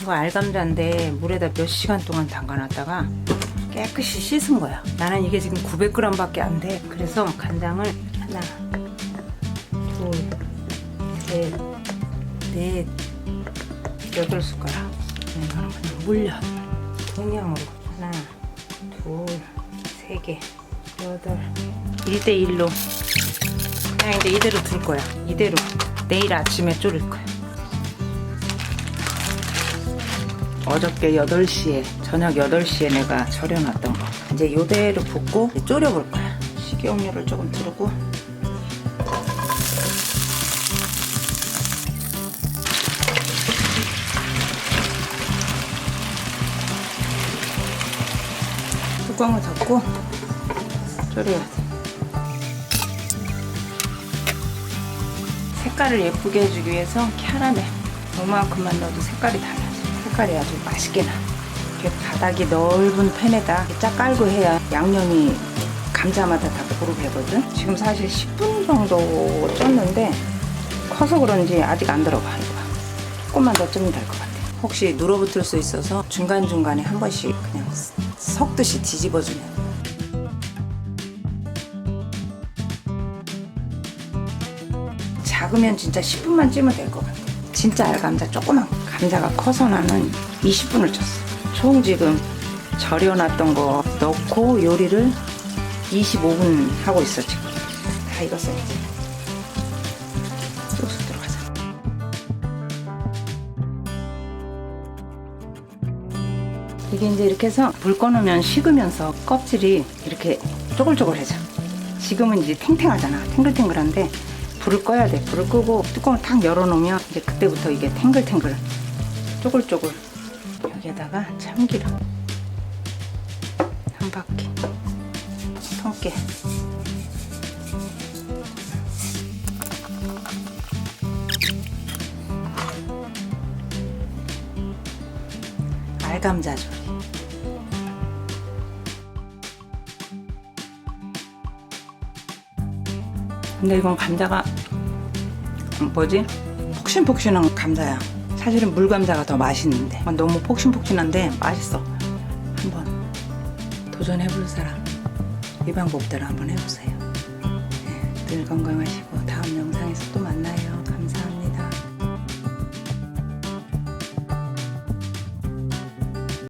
이거 알감자인데 물에다 몇 시간 동안 담가놨다가 깨끗이 씻은 거야. 나는 이게 지금 900g밖에 안 돼. 그래서 간장을 하나, 둘, 셋, 넷, 여덟 숟가락. 이거는 그냥 물려. 동량으로 하나, 둘, 세 개, 여덟. 1대1로 그냥 이제 이대로 둘 거야. 이대로 내일 아침에 졸일 거야. 어저께 8시에 저녁 8시에 내가 절여놨던 거. 이제 요대로 붓고 졸여볼 거야. 식용유를 조금 두르고. 뚜껑을 덮고 졸여야 돼. 색깔을 예쁘게 해주기 위해서 캐러멜. 요만큼만 넣어도 색깔이 달라져 색깔이 아주 맛있게 나. 이렇게 바닥이 넓은 팬에다 쫙 깔고 해야 양념이 감자마다 다 고르배거든. 지금 사실 10분 정도 쪘는데 커서 그런지 아직 안 들어가 조금만 더 찌면 될 것 같아. 혹시 눌어붙을 수 있어서 중간 중간에 한 번씩 그냥 섞듯이 뒤집어주면. 작으면 진짜 10분만 찌면 될 것 같아. 진짜 알감자 조그만 감자가 커서 나는 20분을 쪘어. 총 지금 절여놨던 거 넣고 요리를 25분 하고 있어 지금. 다 익었어 이제. 소스 들어가자. 이게 이제 이렇게 해서 불 꺼놓으면 식으면서 껍질이 이렇게 쪼글쪼글해져. 지금은 이제 탱탱하잖아. 탱글탱글한데 불을 꺼야 돼. 불을 끄고 뚜껑을 탁 열어놓으면 이제 그때부터 이게 탱글탱글, 쪼글쪼글. 여기에다가 참기름 한 바퀴, 통깨. 알감자 조리. 근데 이건 감자가 뭐지? 폭신폭신한 감자야. 사실은 물감자가 더 맛있는데 이건 너무 폭신폭신한데 맛있어. 한번 도전해볼 사람 이 방법대로 한번 해보세요. 네, 늘 건강하시고